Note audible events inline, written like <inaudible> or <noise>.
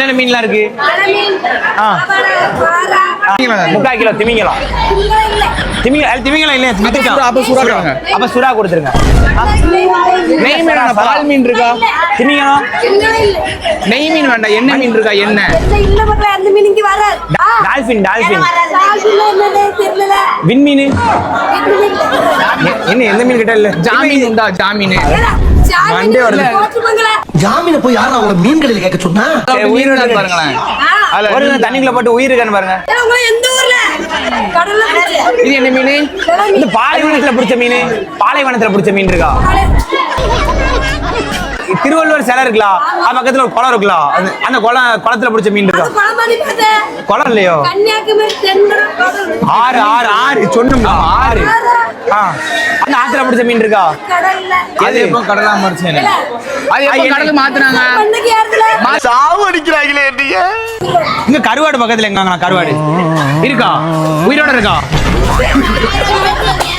என்னென்ன மீன்லாம் இருக்கு? ஆ. முக்கால் கிலோ திமிங்கலம். திமிங்க அது திமிங்கலம் இல்லையா? சுறா, அப்ப சுறா கொடுங்க. அப்ப சுறா கொடுத்துருங்க. நெய் மீன் பால் மீன் இருக்கா? திமிங்கலம். நெய் மீன் வேண்டாம். எண்ணெய் மீன் இருக்கா? சால்பில் என்னது தெரியல விண்மீன் என்ன எந்த மீன் கிட்ட இல்ல? ஜாமீன் உண்டா? ஜாமீன். மண்டே வருது. ஜாமீன போய் யாரும் அவங்கள மீன் கடையில் கேட்க சொன்னா? இருக்கு. பாருங்களேன் அதுல ஒரு தண்ணிக்குள்ள போட்டு உயிர் இருக்கான்னு பாருங்க. எந்த ஊர்ல? கடல்ல பிடிச்ச. இது என்ன மீன்? இந்த பாலைவனத்துல பிடிச்ச மீன். பாலைவனத்துல பிடிச்ச மீன் இருக்கா? திருவள்ளுவர் சிலை இருக்கலாம் அது பக்கத்துல ஒரு குளம் இருக்கலாம் அந்த- குளம் குளத்துல பிடிச்ச மீன் இருக்கா. குளம் இல்லையோ. ஆறு ஆறு ஆறு சொன்னோம்ல ஆறு. ஆ. ஆத்துல பிடிச்ச மீன் இருக்கா? கடல்ல அது எப்போ கடலா மறிச்சேன் அது எப்போ கடல் ஏறுதுல சாவு அடிக்கிறாங்களே நீங்க இங்க கருவாடு பக்கத்துல எங்க கருவாடு? இருக்கா? உயிரோட இருக்கா? <laughs>